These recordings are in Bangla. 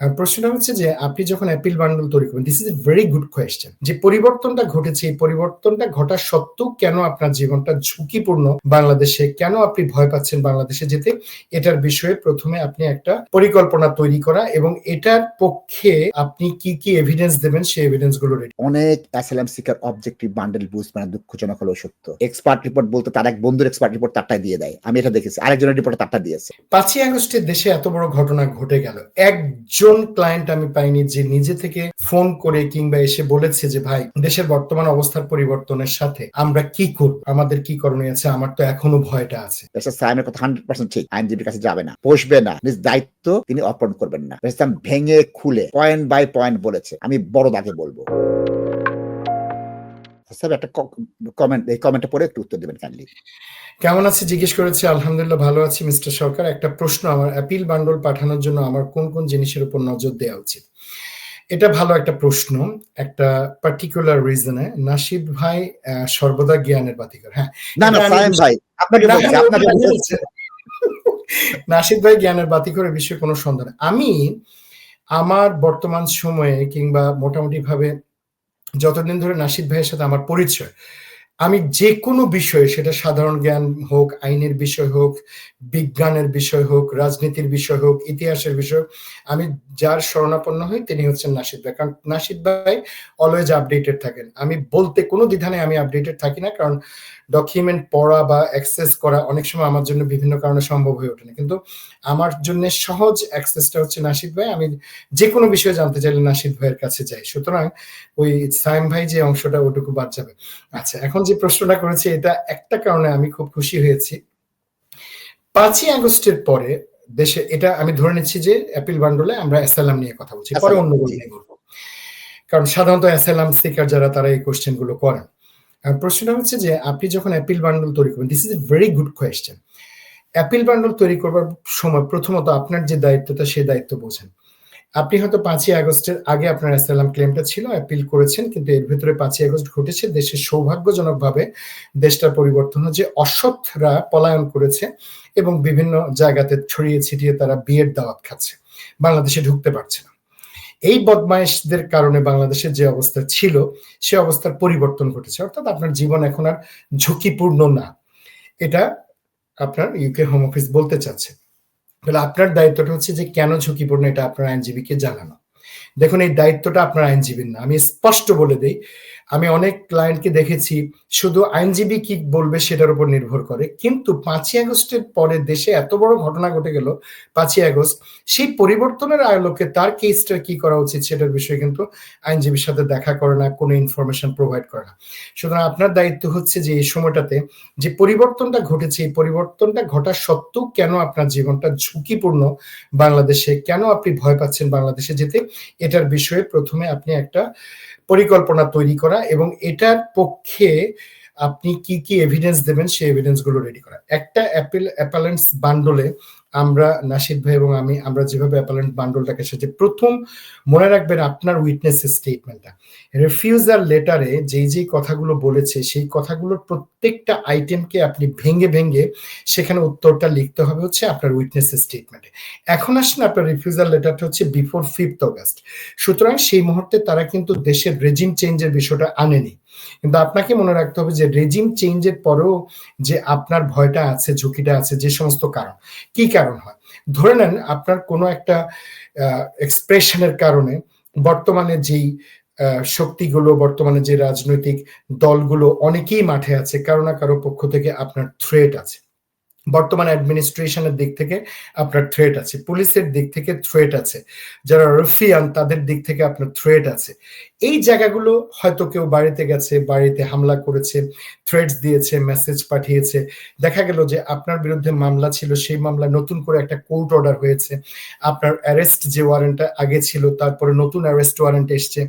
প্রশ্নটা হচ্ছে যে আপনি যখন অ্যাপিল বান্ডল তৈরি করবেন this is a very good question যে পরিবর্তনটা ঘটেছে এই পরিবর্তনটা ঘটার সত্ত্বেও কেন আপনার জীবনটা ঝুঁকিপূর্ণ বাংলাদেশে? কেন আপনি ভয় পাচ্ছেন বাংলাদেশে যেতে? এটার বিষয়ে প্রথমে আপনি একটা পরিকল্পনা তৈরি করা এবং এটার পক্ষে আপনি কি কি এভিডেন্স দেবেন সেই এভিডেন্সগুলো অনেক অ্যাসাইলাম সিকার অবজেক্টিভ বান্ডেল বুঝ মানে দুঃখজনক হলেও সত্য। এক্সপার্ট রিপোর্ট বলতে তার এক বন্ধুর এক্সপার্ট রিপোর্ট তারটাই দিয়ে দেয়। আমি এটা দেখেছি। আরেকজনের রিপোর্ট তারটা দিয়েছে। পাঁচই আগস্টের দেশে এত বড় ঘটনা ঘটে গেল। একজন ক্লায়েন্ট আমি পাইনি যে নিজে থেকে ফোন করে কিংবা এসে বলেছে যে, ভাই, দেশের বর্তমান অবস্থার পরিবর্তনের সাথে আমরা কি করব? আমাদের কি করণীয় আছে? আমার তো এখনও ভয়টা আছে। সাইমের কথা হান্ড্রেড পার্সেন্ট ঠিক। আইনজীবীর কাছে যাবে না। বসবে না। নিজ দায়িত্ব তিনি অর্পণ করবেন না। ভেঙে খুলে পয়েন্ট বাই পয়েন্ট বলেছে। আমি বড় দাগে বলব। স্যার একটা কমেন্ট এই কমেন্টে পড়ে একটু উত্তর দেবেন কাইন্ডলি কেমন আছে? জিজ্ঞেস করেছে আলহামদুলিল্লাহ ভালো আছি মিস্টার সরকার। একটা প্রশ্ন আমার অ্যাপিল বান্ডল পাঠানোর জন্য আমার কোন কোন জিনিসের উপর নজর দেওয়া উচিত? এটা ভালো একটা প্রশ্ন একটা পার্টিকুলার রিজনে নাসিদ ভাই সর্বদা জ্ঞানের বাতিকর হ্যাঁ। না না সায়েম ভাই আপনাকে নাসিদ ভাই জ্ঞানের বাতিকরের বিষয়ে কোনো সন্দেহ আমি আমার বর্তমান সময়ে কিংবা মোটামুটি ভাবে যতদিন ধরে নাসিদ ভাইয়ের সাথে আমার পরিচয় আমি যে কোনো বিষয়ে, সেটা সাধারণ জ্ঞান হোক, আইনের বিষয় হোক, বিজ্ঞানের বিষয় হোক, রাজনীতির বিষয় হোক, ইতিহাসের বিষয় হোক, আমি যার শরণাপন্ন হই তিনি হচ্ছেন নাসিদ ভাই। কারণ নাসিদ ভাই অলওয়েজ আপডেটেড থাকেন। আমি বলতে কোনো দ্বিধানে আমি আপডেটেড থাকি না, কারণ ডকুমেন্ট পড়া বা অ্যাক্সেস করা অনেক সময় আমার জন্য বিভিন্ন কারণে সম্ভব হয়ে ওঠে না। কিন্তু আমার জন্য সহজ অ্যাক্সেসটা হচ্ছে নাসিদ ভাই। আমি যে কোনো বিষয়ে জানতে চাইলে নাসিদ ভাইয়ের কাছে যাই। সুতরাং ওই সাইম ভাই যে অংশটা, ওটুকু বাদ যাবে। আচ্ছা এখন যে প্রশ্নটা করেছি এটা একটা কারণে আমি খুব খুশি হয়েছি। পাঁচই আগস্টের পরে দেশে এটা আমি ধরে নিচ্ছি যে অ্যাপিল বান্ডলে আমরা অ্যাসালাম নিয়ে কথা বলছি পরে অন্য নিয়ে বলব। কারণ সাধারণত অ্যাসালাম সিকার যারা তারা এই কোশ্চেনগুলো করেন প্রশ্নটা হচ্ছে যে আপনি যখন অ্যাপিল বান্ডল তৈরি করবেন this is a very good question appeal bundle তৈরি করবার সময় প্রথমত আপনার যে দায়িত্বটা সেই দায়িত্ব বোঝেন। আপনি হয়তো পাঁচই আগস্টের আগে আপনার অ্যাসালাম ক্লেমটা ছিল অ্যাপিল করেছেন, কিন্তু এর ভিতরে পাঁচই আগস্ট ঘটেছে। দেশের সৌভাগ্যজনকভাবে দেশটার পরিবর্তন হচ্ছে অসৎরা পলায়ন করেছে এবং বিভিন্ন জায়গাতে ছড়িয়ে ছিটিয়ে তারা বিয়ের দাওয়াত খাচ্ছে। বাংলাদেশে ঢুকতে পারছে না। এই বদমাইশদের কারণে বাংলাদেশের যে অবস্থা ছিল, সে অবস্থার পরিবর্তন ঘটেছে। অর্থাৎ আপনার জীবন এখন আর ঝুঁকিপূর্ণ না। এটা আপনার ইউকে হোম অফিস বলতে চাচ্ছে। তাহলে আপনার দায়িত্বটা হচ্ছে যে কেন ঝুঁকিপূর্ণ এটা আপনার আইনজীবীকে জানানো। দেখুন, এই দায়িত্বটা আপনার আইনজীবীর না। আমি স্পষ্ট বলে দেই আমি অনেক ক্লায়েন্টকে দেখেছি, শুধু আইনজীবী কি বলবে সেটার উপর নির্ভর করে। কিন্তু পাঁচই আগস্টের পরে দেশে এত বড় ঘটনা ঘটে গেল, পাঁচই আগস্ট, সেই পরিবর্তনের আলোকে তার কেসটা কি করা উচিত সেটার বিষয়ে কিন্তু আইনজীবীর সাথে দেখা করে না, কোনো ইনফরমেশন প্রোভাইড করে না। সুতরাং আপনার দায়িত্ব হচ্ছে যে এই সময়টাতে যে পরিবর্তনটা ঘটেছে, এই পরিবর্তনটা ঘটার সত্ত্বেও কেন আপনার জীবনটা ঝুঁকিপূর্ণ বাংলাদেশে? কেন আপনি ভয় পাচ্ছেন বাংলাদেশে যেতে? এটার বিষয়ে প্রথমে আপনি একটা পরিকল্পনা তৈরি করা এবং এটার পক্ষে আপনি কি কি এভিডেন্স দেবেন সেই এভিডেন্সগুলো রেডি করা। একটা অ্যাপেল অ্যাপালেন্স বান্ডলে আমরা নাসিদ ভাই এবং আমি, আমরা যেভাবে অ্যাপালেন্ট বান্ডলটাকে সাথে প্রথম মনে রাখবেন আপনার উইটনেস স্টেটমেন্টটা রেফিউজার লেটারে যেই যেই কথাগুলো বলেছে, সেই কথাগুলোর প্রত্যেকটা আইটেমকে আপনি ভেঙে ভেঙে সেখানে উত্তরটা লিখতে হবে হচ্ছে আপনার উইটনেস স্টেটমেন্টে এখন আসলে আপনার রিফিউজার লেটারটা হচ্ছে বিফোর ফিফথ অগাস্ট সুতরাং সেই মুহূর্তে তারা কিন্তু দেশের রেজিম চেঞ্জের বিষয়টা আনেনি। কিন্তু আপনাকে মনে রাখতে হবে যে রেজিম চেঞ্জের পরেও যে আপনার ভয়টা আছে, ঝুঁকিটা আছে, যে সমস্ত কারণ। কি কারণ হয়? ধরে নেন আপনার কোনো একটা এক্সপ্রেশনের কারণে বর্তমানে যেই শক্তিগুলো, বর্তমানে যে রাজনৈতিক দলগুলো অনেকেই মাঠে আছে, কারও না কারও পক্ষ থেকে আপনার থ্রেট আছে। বর্তমান অ্যাডমিনিস্ট্রেশনের দিক থেকে আপনার থ্রেট আছে পুলিশের দিক থেকে থ্রেট আছে, যারা রফিয়ান তাদের দিক থেকে আপনার থ্রেট আছে। এই জায়গাগুলো হয়তো কেউ বাড়িতে গেছে, বাড়িতে হামলা করেছে থ্রেটস দিয়েছে মেসেজ পাঠিয়েছে। দেখা গেল যে আপনার বিরুদ্ধে মামলা ছিল, সেই মামলা নতুন করে একটা কোর্ট অর্ডার হয়েছে। আপনার অ্যারেস্ট যে ওয়ারেন্টটা আগে ছিল, তারপরে নতুন অ্যারেস্ট ওয়ারেন্ট এসছে।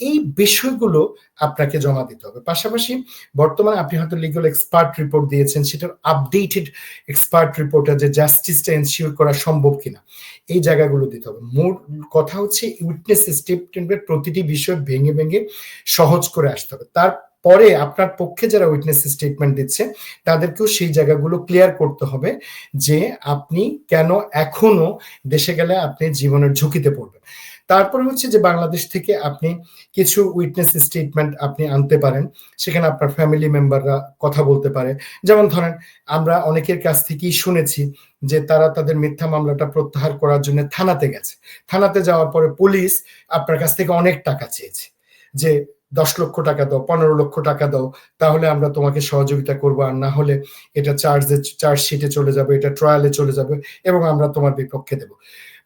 এই বিষয়গুলো আপনাকে জমা দিতে হবে। পাশাপাশি বর্তমানে আপনি হয়তো লিগাল এক্সপার্ট রিপোর্ট দিয়েছেন, সেটার আপডেটেড এক্সপার্ট রিপোর্টটা যে জাস্টিসটা এনশিওর করা সম্ভব কিনা, এই জায়গাগুলো দিতে হবে। মোট কথা হচ্ছে উইটনেস স্টেটমেন্টের প্রতিটি বিষয় ভেঙে ভেঙে সহজ করে আসতে হবে। তার পরে আপনার পক্ষে যারা উইটনেস স্টেটমেন্ট দিচ্ছে, তাদেরকেও সেই জায়গাগুলো ক্লিয়ার করতে হবে যে আপনি কেন এখনও দেশে গেলে আপনি জীবনের ঝুঁকিতে পড়বেন। তারপরে হচ্ছে যে বাংলাদেশ থেকে আপনি কিছু উইটনেস স্টেটমেন্ট আপনি আনতে পারেন, সেখানে আপনার ফ্যামিলি মেম্বাররা কথা বলতে পারে। যেমন ধরেন, আমরা অনেকের কাছ থেকেই শুনেছি যে তারা তাদের মিথ্যা মামলাটা প্রত্যাহার করার জন্য থানাতে গেছে। থানাতে যাওয়ার পরে পুলিশ আপনার কাছ থেকে অনেক টাকা চেয়েছে যে দশ লক্ষ টাকা দাও, পনেরো লক্ষ টাকা দাও, তাহলে আমরা তোমাকে সহযোগিতা করব। আর না হলে এটা চার্জে চার্জশিটে চলে যাবে, এটা ট্রায়ালে চলে যাবে এবং আমরা তোমার বিপক্ষে দেব।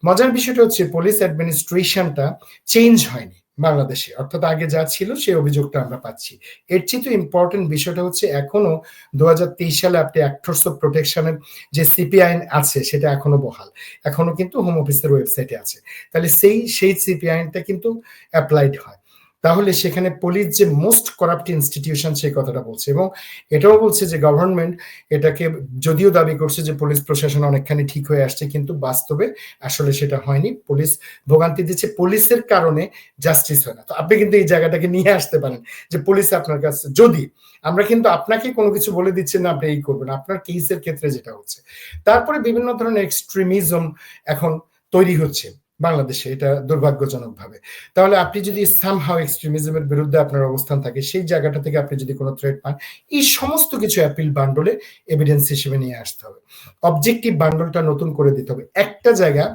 মজার বিষয়টা হচ্ছে পুলিশ অ্যাডমিনিস্ট্রেশনটা চেঞ্জ হয়নি বাংলাদেশে। অর্থাৎ আগে যা ছিল সেই অভিযোগটা আমরা পাচ্ছি। এর চেয়ে তো ইম্পর্টেন্ট বিষয়টা হচ্ছে এখনও দু হাজার তেইশ সালে আপনি অ্যাক্টর্স অফ প্রোটেকশনের যে সিপি আইন আছে, সেটা এখনও বহাল। এখনও কিন্তু হোম অফিসের ওয়েবসাইটে আছে। তাহলে সেই সেই সিপি আইনটা কিন্তু অ্যাপ্লাইড হয়। তাহলে সেখানে পুলিশ যে মোস্ট করাপ্ট ইনস্টিটিউশন সেই কথাটা বলছে এবং এটাও বলছে যে গভর্নমেন্ট এটাকে যদিও দাবি করছে যে পুলিশ প্রশাসন অনেকখানি ঠিক হয়ে আসছে কিন্তু বাস্তবে আসলে সেটা হয়নি। পুলিশ ভোগান্তি দিচ্ছে। পুলিশের কারণে জাস্টিস হয় না। তো আপনি কিন্তু এই জায়গাটাকে নিয়ে আসতে পারেন যে পুলিশ আপনার কাছে, যদি আমরা কিন্তু আপনাকে কোনো কিছু বলে দিচ্ছি না, আপনি এই করবেন আপনার কেসের ক্ষেত্রে যেটা হচ্ছে। তারপরে বিভিন্ন ধরনের এক্সট্রিমিজম এখন তৈরি হচ্ছে। বাংলাদেশে, এটা দুর্ভাগ্যজনক ভাবে তাহলে আপনি যদি সামহাও এক্সট্রিমিজমের বিরুদ্ধে আপনার অবস্থান থাকে, সেই জায়গাটা থেকে আপনি যদি কোনো থ্রেট পান, এই সমস্ত কিছু অ্যাপিল বান্ডলে এভিডেন্স হিসেবে নিয়ে আসতে হবে। অবজেক্টিভ বান্ডলটা নতুন করে দিতে হবে। একটা জায়গা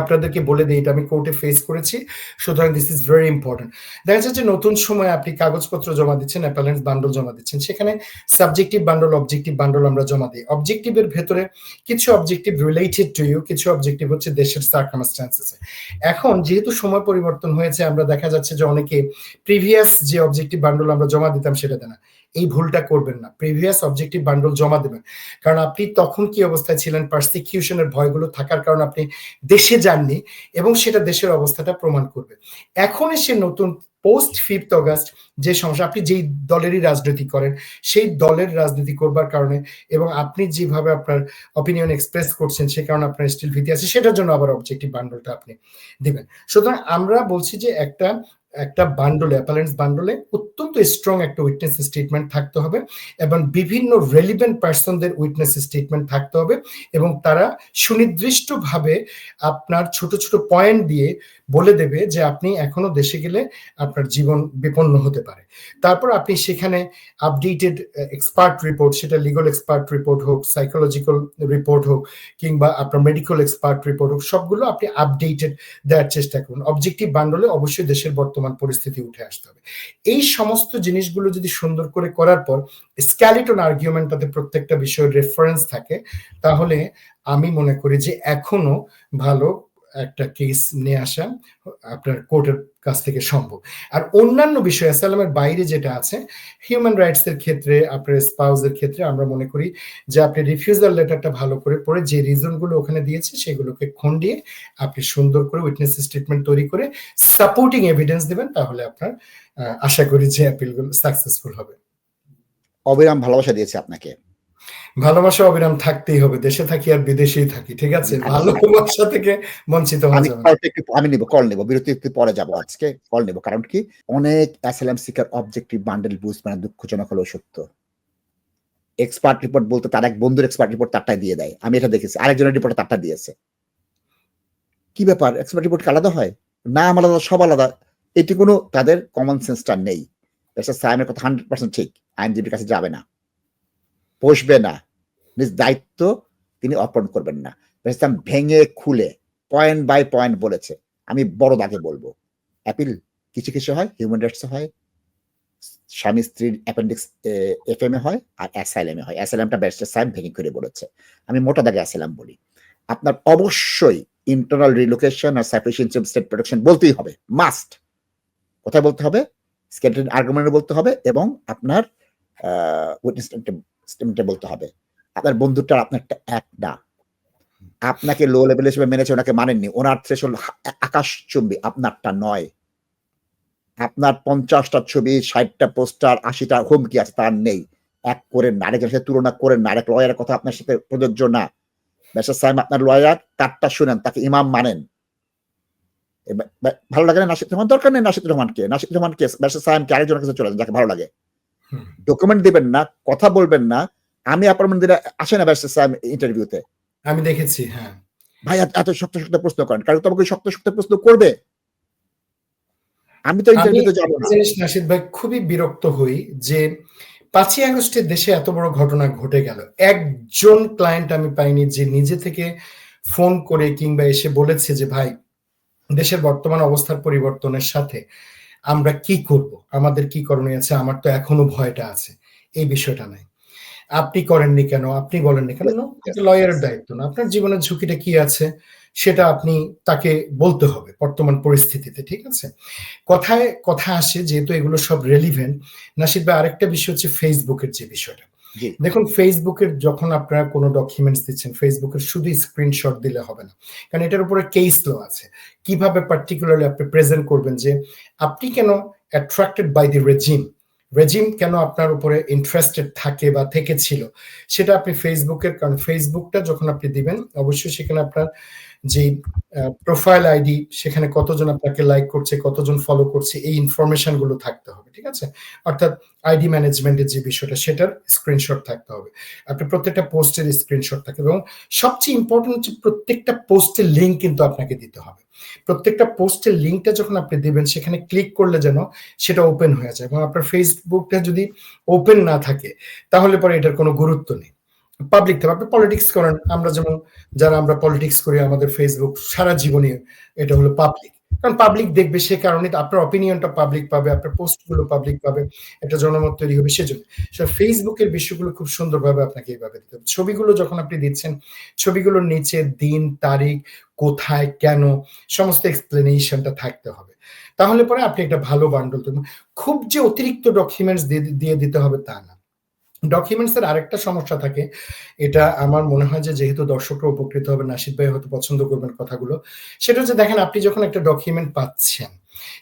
আপনাদেরকে বলে দিই, এটা আমি কোর্টে ফেস করেছি। সুতরাং দিস ইজ ভেরি ইম্পর্টেন্ট দেখা যাচ্ছে যে নতুন সময় আপনি কাগজপত্র জমা দিচ্ছেন অ্যাপালেন্স বান্ডল জমা দিচ্ছেন। সেখানে সাবজেক্টিভ বান্ডল অবজেক্টিভ বান্ডল আমরা জমা দিই। অবজেক্টিভের ভেতরে কিছু অবজেক্টিভ রিলেটেড টু ইউ কিছু অবজেক্টিভ হচ্ছে দেশের সার্কামস্টান্সেসে এখন যেহেতু সময় পরিবর্তন হয়েছে, আমরা দেখা যাচ্ছে যে অনেকে প্রিভিয়াস যে অবজেক্টিভ বান্ডল আমরা জমা দিতাম সেটা দেয় না। এই ভুলটা করবেন না। প্রিভিয়াস অবজেক্টিভ বান্ডল জমা দেবেন। কারণ আপনি তখন কি অবস্থায় ছিলেন পার্সিকিউশনের ভয়গুলো থাকার কারণে আপনি দেশে যাননি এবং সেটা দেশের অবস্থাটা প্রমাণ করবে। এখন এসে নতুন পোস্ট ফিফথ অগাস্ট যে সমস্যা, আপনি যেই দলেরই রাজনীতি করেন, সেই দলের রাজনীতি করবার কারণে এবং আপনি যেভাবে আপনার অপিনিয়ন এক্সপ্রেস করছেন, সে কারণে আপনার স্টিল ভীতি আছে, সেটার জন্য আবার অবজেক্টিভ বান্ডলটা আপনি দিবেন। সুতরাং আমরা বলছি যে একটা একটা বান্ডলে অ্যাপালেন্স বান্ডলে অত্যন্ত স্ট্রং একটা উইটনেস স্টেটমেন্ট থাকতে হবে এবং বিভিন্ন রেলিভেন্ট পার্সনদের উইটনেস স্টেটমেন্ট থাকতে হবে এবং তারা সুনির্দিষ্টভাবে আপনার ছোট ছোট পয়েন্ট দিয়ে বলে দেবে যে আপনি এখনও দেশে গেলে আপনার জীবন বিপন্ন হতে পারে। তারপর আপনি সেখানে আপডেটেড এক্সপার্ট রিপোর্ট সেটা লিগাল এক্সপার্ট রিপোর্ট হোক সাইকোলজিক্যাল রিপোর্ট হোক, কিংবা আপনার মেডিকেল এক্সপার্ট রিপোর্ট হোক, সবগুলো আপনি আপডেটেড দেওয়ার চেষ্টা করুন। অবজেক্টিভ বান্ডলে অবশ্যই দেশের বর্তমান পরিস্থিতি উঠে আসতে হবে। এই সমস্ত জিনিসগুলো যদি সুন্দর করে করার পর স্ক্যালিটন আর্গুমেন্টটাতে প্রত্যেকটা বিষয়ের রেফারেন্স থাকে, তাহলে আমি মনে করি যে এখনও ভালো একটা কেস নিয়ে আসা, আপনার কোর্টের কাছ থেকে সম্ভব। আর অন্যান্য বিষয় অ্যাসালামের বাইরে যেটা আছে হিউম্যান রাইটস এর ক্ষেত্রে, আপনার স্পাউসের ক্ষেত্রে আমরা মনে করি যে আপনি রিফিউজাল লেটারটা ভালো করে পড়ে, যে রিজনগুলো ওখানে দিয়েছে সেগুলোকে খন্ডিয়ে আপনি সুন্দর করে উইটনেস স্টেটমেন্ট তৈরি করে সাপোর্টিং এভিডেন্স দেবেন, তাহলে আপনার আশা করি যে অ্যাপিলগুলো সাকসেসফুল হবে। অবিরাম ভালোবাসা দিয়েছে আপনাকে। ভালোবাসা অবিরাম থাকতেই হবে দেশে থাকি আর বিদেশেই থাকি ঠিক আছে? ভালোবাসা থেকে বঞ্চিত আমি আমি নিব কল নিব বিরতি একটু পরে যাব আজকে কল নিব কারণ কি? অনেক অ্যাসাইলাম সিকার অবজেক্টিভ বান্ডেল বুঝ মানে দুঃখজনক হলেও সত্য। এক্সপার্ট রিপোর্ট বলতে তার এক বন্ধুর এক্সপার্ট রিপোর্ট তারটাই দিয়ে দেয়। আমি এটা দেখেছি আরেকজনের রিপোর্ট তারটা দিয়েছে। কি ব্যাপার? এক্সপার্ট রিপোর্ট আলাদা হয়? নাম আলাদা সব আলাদা। এটি কোনো তাদের কমন সেন্সটা নেই। সাইমের কথা হান্ড্রেড পার্সেন্ট ঠিক আইনজীবীর কাছে যাবে না। বসবে না। নিজ দায়িত্ব তিনি অর্পণ করবেন না। ইসলাম ভেঙে খুলে পয়েন্ট বাই পয়েন্ট বলেছে। আমি বড় দাগে বলব। অ্যাপিল কিছু কিছু হয় হিউম্যান রাইটস হয়, স্বামী স্ত্রীর অ্যাপেন্ডিক্স এফ এম এ হয়, আর অ্যাসাইলেমে হয়। অ্যাসাইলামটা ব্যারিস্টার সাহেব ভেঙে করে বলেছে। আমি মোটা দাগে অ্যাসাইলাম বলি। আপনার অবশ্যই ইন্টারনাল রিলোকেশন আর সাফিসিয়েন্সি অফ স্টেট প্রোটেকশন বলতেই হবে। মাস্ট কোথায় বলতে হবে? স্কেলেটন আর্গুমেন্টে বলতে হবে এবং আপনার উইটনেস স্টেটমেন্টে বলতে হবে। আপনার বন্ধুটা আপনারটা এক না। আপনাকে লো লেভেল হিসেবে মেনেছে, ওনাকে মানেননি। ওনার থ্রেশল আকাশ চুম্বি, আপনারটা নয়। আপনার পঞ্চাশটা ছবি, ষাটটা পোস্টার, আশিটা হুমকি আছে, তার নেই। এক সাথে তুলনা লয়ারের কথা আপনার সাথে প্রযোজ্য না। ব্যাসার সাহেব আপনার লয়ার তারটা শুনেন, তাকে ইমাম মানেন। ভালো লাগে না নাসিদ রহমান? দরকার নেই নাসিদ রহমানকে। নাসিদ রহমানকে ব্যাসার সাহেবকে আরেকজনের কাছে চলে যান, যাকে ভালো লাগে। ডকুমেন্ট দিবেন না কথা বলবেন না। আমি দিলে আসে না সাহেব ইন্টারভিউতে আমি দেখেছি হ্যাঁ। ভাই এত- শক্ত শক্ত প্রশ্ন করেন। কারণ তোমাকে শক্ত শক্ত প্রশ্ন করবে। আমি তো ইন্টারভিউতে যাব না। জিনিস নাসিদ ভাই খুবই বিরক্ত হই যে পাঁচই আগস্টের দেশে এত বড় ঘটনা ঘটে গেল। একজন ক্লায়েন্ট আমি পাইনি যে নিজে থেকে ফোন করে কিংবা এসে বলেছে যে ভাই দেশের বর্তমান অবস্থার পরিবর্তনের সাথে আমরা কি করব? আমাদের কি করণীয় আছে? আমার তো এখনও ভয়টা আছে। এই বিষয়টা নাই। আপনি করেননি কেন? আপনি বলেননি কেন? এটা লয়ারের দায়িত্ব না। আপনার জীবনের ঝুঁকিটা কি আছে? সেটা আপনি তাকে বলতে হবে বর্তমান পরিস্থিতিতে ঠিক আছে? কথায় কথা আসে যেহেতু এগুলো সব রেলিভেন্ট নাসিদ ভাই আরেকটা বিষয় হচ্ছে ফেসবুকের যে বিষয়টা। দেখুন ফেসবুকের যখন আপনারা কোনো ডকুমেন্টস দিচ্ছেন ফেসবুকের শুধু স্ক্রিনশট দিলে হবে না। কারণ এটার উপরে কেস ল আছে। কীভাবে পার্টিকুলারলি আপনি প্রেজেন্ট করবেন যে, আপনি কেন attracted by the regime regime কেন আপনার উপরে ইন্টারেস্টেড থাকে বা থেকে ছিল সেটা আপনি ফেসবুকের কারণ ফেসবুকটা যখন আপনি দিবেন, অবশ্যই সেখানে আপনার যে প্রোফাইল আইডি সেখানে কতজন আপনাকে লাইক করছে, কতজন ফলো করছে, এই ইনফরমেশনগুলো থাকতে হবে, ঠিক আছে? অর্থাৎ আইডি ম্যানেজমেন্টের যে বিষয়টা, সেটার স্ক্রিনশট থাকতে হবে। আপনি প্রত্যেকটা পোস্টের স্ক্রিনশট থাকে এবং সবচেয়ে ইম্পর্টেন্ট হচ্ছে প্রত্যেকটা পোস্টের লিঙ্ক কিন্তু আপনাকে দিতে হবে। প্রত্যেকটা পোস্টের লিঙ্কটা যখন আপনি দেবেন, সেখানে ক্লিক করলে যেন সেটা ওপেন হয়ে যায় এবং আপনার ফেসবুকটা যদি ওপেন না থাকে, তাহলে পরে এটার কোনো গুরুত্ব নেই। পাবলিক থাকবে আপনি পলিটিক্স করেন, আমরা যেমন, যারা আমরা পলিটিক্স করি, আমাদের ফেসবুক সারা জীবনে এটা হলো পাবলিক কারণ পাবলিক দেখবে সে কারণে আপনার অপিনিয়নটা পাবলিক পাবে, আপনার পোস্টগুলো পাবলিক পাবে, একটা জনমত তৈরি হবে সেজন্য। ফেসবুকের বিষয়গুলো খুব সুন্দরভাবে আপনাকে এইভাবে দিতে হবে। ছবিগুলো যখন আপনি দিচ্ছেন, ছবিগুলোর নিচে দিন, তারিখ, কোথায়, কেন, সমস্ত এক্সপ্লেনেশনটা থাকতে হবে। তাহলে পরে আপনি একটা ভালো বান্ডল খুব যে অতিরিক্ত ডকুমেন্টস দিয়ে দিতে হবে তা না। ডকুমেন্টস এর আরেকটা সমস্যা থাকে। এটা আমার মনে হয় যে যেহেতু দর্শকরা উপকৃত হবে নাসিদ ভাই হয়তো পছন্দ করবেন কথাগুলো। সেটা হচ্ছে দেখেন, আপনি যখন একটা ডকুমেন্ট পাচ্ছেন,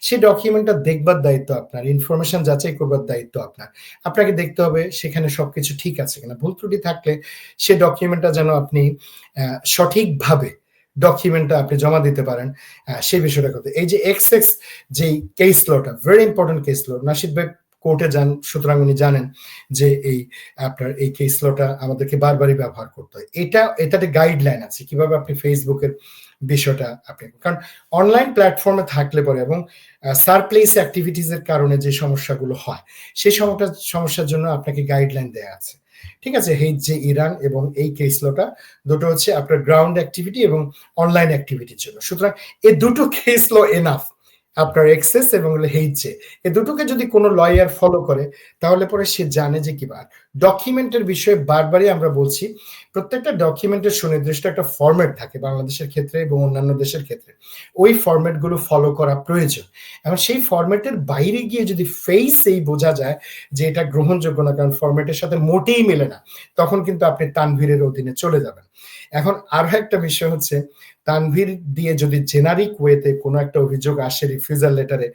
সেই ডকুমেন্টটা দেখবার দায়িত্ব আপনার ইনফরমেশন যাচাই করবার দায়িত্ব আপনার। আপনাকে দেখতে হবে সেখানে সবকিছু ঠিক আছে কিনা। ভুল ত্রুটি থাকলে সে ডকুমেন্টটা যেন আপনি সঠিকভাবে ডকুমেন্টটা আপনি জমা দিতে পারেন সেই বিষয়টা কথা এই যে এক্স এক্স যেই কেস লটা ভেরি ইম্পর্টেন্ট কেস ল নাসিদ ভাই কোর্টে যান, সুতরাং উনি জানেন যে এই, আপনার এই কেস লটা আমাদেরকে বারবারই ব্যবহার করতে হয়। এটা, এটাতে গাইডলাইন আছে, কীভাবে আপনি ফেসবুকের বিষয়টা আপনি, কারণ অনলাইন প্ল্যাটফর্মে থাকলে পরে এবং সারপ্লেস অ্যাক্টিভিটিস এর কারণে যে সমস্যাগুলো হয়, সেই সমস্যা, সমস্যার জন্য আপনাকে গাইডলাইন দেওয়া আছে। ঠিক আছে, এই যে ইরান এবং এই কেস লটা দুটো হচ্ছে আপনার গ্রাউন্ড অ্যাক্টিভিটি এবং অনলাইন অ্যাক্টিভিটির জন্য। সুতরাং এই দুটো কেস ল এনাফ আপনার এক্সেস এবং হেইচে এ দুটোকে যদি কোনো লয়ার ফলো করে, তাহলে পরে সে জানে যে কি বার। ডকুমেন্টের বিষয়ে বারবারই আমরা বলছি, প্রত্যেকটা ডকুমেন্টের সুনির্দিষ্ট একটা ফরম্যাট থাকে বাংলাদেশের ক্ষেত্রে এবং অন্যান্য দেশের ক্ষেত্রে। ওই ফরম্যাটগুলো ফলো করা প্রয়োজন। এবং সেই ফরম্যাটের বাইরে গিয়ে যদি ফেস এই বোঝা যায় যে এটা গ্রহণযোগ্য না, কারণ ফরম্যাটের সাথে মোটেই মেলে না, তখন কিন্তু আপনি তানভীরের অধীনে চলে যাবেন। এখন আরও একটা বিষয় হচ্ছে, তানভীর দিয়ে যদি জেনারিক ওয়েতে কোনো একটা অভিযোগ আসে রিফিউজাল লেটারে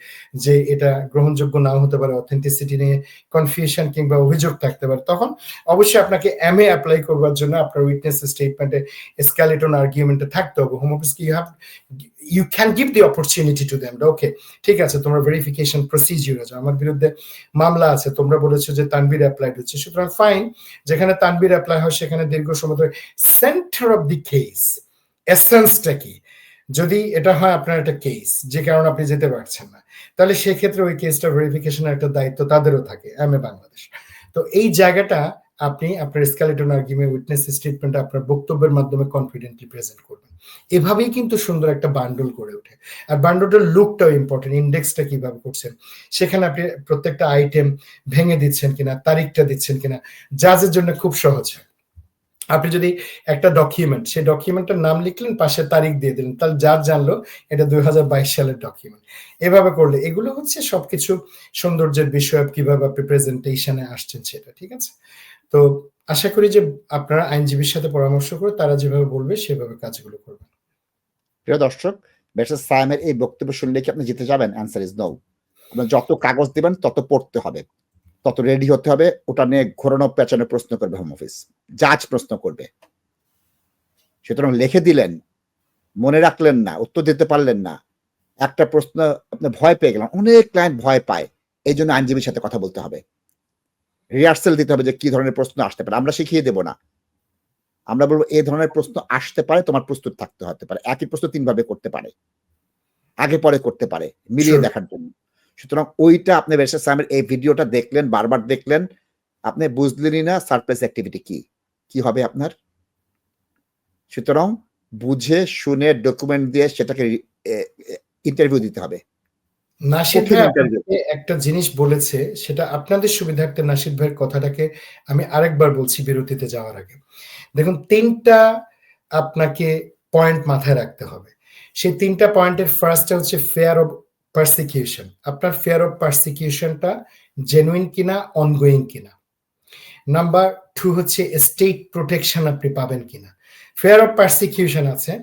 যে এটা গ্রহণযোগ্য নাও হতে পারে অথেন্টিসিটি নিয়ে কনফিউশন কিংবা অভিযোগ থাকতে পারে, তখন অবশ্যই আপনাকে এম এ অ্যাপ্লাই করবার জন্য আপনার উইটনেস স্টেটমেন্টে স্ক্যালেটন আর্গুমেন্টে থাকতে হবে। হোম অফিস কি have you can give the opportunity to them okay ঠিক আছে, তোমরা ভেরিফিকেশন প্রসিজিওর আছে, আমার বিরুদ্ধে মামলা আছে, তোমরা বলেছ যে তানভীর অ্যাপ্লাইড হচ্ছে, সুতরাং ফাইন যেখানে তানভীর অ্যাপ্লাই হয়, সেখানে দীর্ঘ সময় ধরে সেন্টার অফ দি কেস এসেন্সটা কি? যদি এটা হয় আপনার একটা কেস যে কারণে আপনি যেতে পারছেন না, তাহলে সেক্ষেত্রে ওই কেসটা ভেরিফিকেশনের একটা দায়িত্ব তাদেরও থাকে এম এ বাংলাদেশ তো এই জায়গাটা আপনি আপনার স্কেলেটন আর্গুমেন্ট উইটনেস স্টেটমেন্ট আপনার বক্তব্যের মাধ্যমে কনফিডেন্টলি প্রেজেন্ট করবেন। এভাবেই কিন্তু সুন্দর একটা বান্ডল করে ওঠে। আর বান্ডলটার লুকটাও ইম্পর্টেন্ট ইন্ডেক্সটা কীভাবে করছেন? সেখানে আপনি প্রত্যেকটা আইটেম ভেঙে দিচ্ছেন কিনা, তারিখটা দিচ্ছেন কিনা জাজের জন্য খুব সহজ হয়। আপনি যদি একটা ডকুমেন্ট সেই ডকুমেন্টের নাম লিখলেন, পাশে তারিখ দিয়ে দিলেন, তাহলে যার জানলো, এটা দুই হাজার বাইশ সালের ডকুমেন্ট এভাবে করলে, এগুলো হচ্ছে সবকিছু সৌন্দর্যের বিষয়, কীভাবে আপনি প্রেজেন্টেশনে আসছেন সেটা, ঠিক আছে? তো আশা করি যে আপনারা আইনজীবীর সাথে পরামর্শ করে তারা যেভাবে বলবে, সেভাবে কাজগুলো করবেন। প্রিয় দর্শক ব্যারিস্টার সায়েমের এই বক্তব্য শুনলে কি আপনি জিতে যাবেন? অ্যান্সার ইজ নো যত কাগজ দিবেন, তত পড়তে হবে, তত রেডি হতে হবে, ওটা নিয়ে ঘোরানো, পেঁচানো প্রশ্ন করবে হোম অফিস জাজ প্রশ্ন করবে। সুতরাং লিখে দিলেন, মনে রাখলেন না, উত্তর দিতে পারলেন না। একটা প্রশ্ন আপনি ভয় পেয়ে গেলেন, অনেক ক্লায়েন্ট ভয় পায় এই জন্য আইনজীবীর সাথে কথা বলতে হবে। রিহার্সাল দিতে হবে যে কি ধরনের প্রশ্ন আসতে পারে। আমরা শিখিয়ে দেব না। আমরা বলব এই ধরনের প্রশ্ন আসতে পারে তোমার প্রস্তুত থাকতে হতে পারে। একই প্রশ্ন তিন ভাবে করতে পারে। আগে পরে করতে পারে মিলিয়ে দেখার জন্য। সুতরাং ওইটা আপনি বেরসা সামের এই ভিডিওটা দেখলেন বারবার দেখলেন আপনি বুঝলেনই না সারপ্রাইজ অ্যাক্টিভিটি কি। কি হবে আপনার? সুতরাং বুঝে শুনে ডকুমেন্ট দিয়ে সেটাকে ইন্টারভিউ দিতে হবে। ভাই একটা জিনিস বলেছে সেটা আপনাদের সুবিধার্থে নাসিদ ভাইয়ের কথাটাকে আমি আরেকবার বলছি বিরতিতে যাওয়ার আগে। দেখুন তিনটা আপনাকে পয়েন্ট মাথায় রাখতে হবে। সেই তিনটা পয়েন্টের ফার্স্টটা হচ্ছে ফেয়ার অফ পারসিকিউশন আপনার ফেয়ার অফ পার্সিকিউশনটা জেনুইন কিনা অনগোয়িং কিনা? নাম্বার টু হচ্ছে স্টেট প্রোটেকশন আপনি পাবেন কিনা। ফেয়ার অফ পারসিকিউশন আছে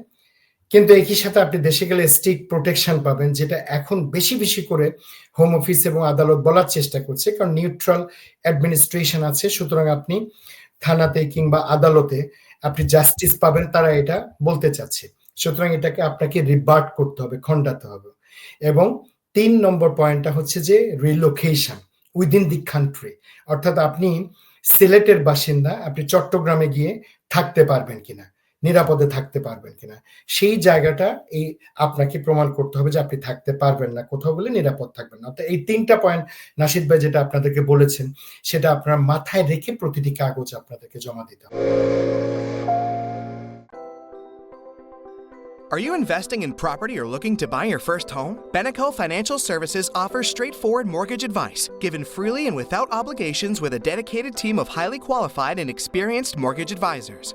কিন্তু একই সাথে আপনি দেশে গেলে স্টেট প্রোটেকশন পাবেন, যেটা এখন বেশি বেশি করে হোম অফিস এবং আদালত বলার চেষ্টা করছে। কারণ নিউট্রাল অ্যাডমিনিস্ট্রেশন আছে, সুতরাং আপনি থানাতে কিংবা আদালতে আপনি জাস্টিস পাবেন, তারা এটা বলতে চাচ্ছে। সুতরাং এটাকে আপনাকে রিবার্ট করতে হবে, খণ্ডাতে হবে। এবং তিন নম্বর পয়েন্টটা হচ্ছে যে রিলোকেশন উইদিন দি কান্ট্রি অর্থাৎ আপনি সিলেটের বাসিন্দা, আপনি চট্টগ্রামে গিয়ে থাকতে পারবেন কিনা। নিরাপদে থাকতে পারবেন কিনা সেই জায়গাটা এই আপনাকে প্রমাণ করতে হবে যে আপনি থাকতে পারবেন না কোথাও বলে নিরাপদ থাকবেন না অর্থাৎ এই তিনটা পয়েন্ট নাসিদ ভাই যেটা আপনাদেরকে বলেছেন সেটা আপনার মাথায় রেখে প্রতিটি কাগজ আপনাদেরকে জমা দিতে হবে Are you investing in property or looking to buy your first home? Beneco Financial Services offers straightforward mortgage advice, given freely and without obligations with a dedicated team of highly qualified and experienced mortgage advisors.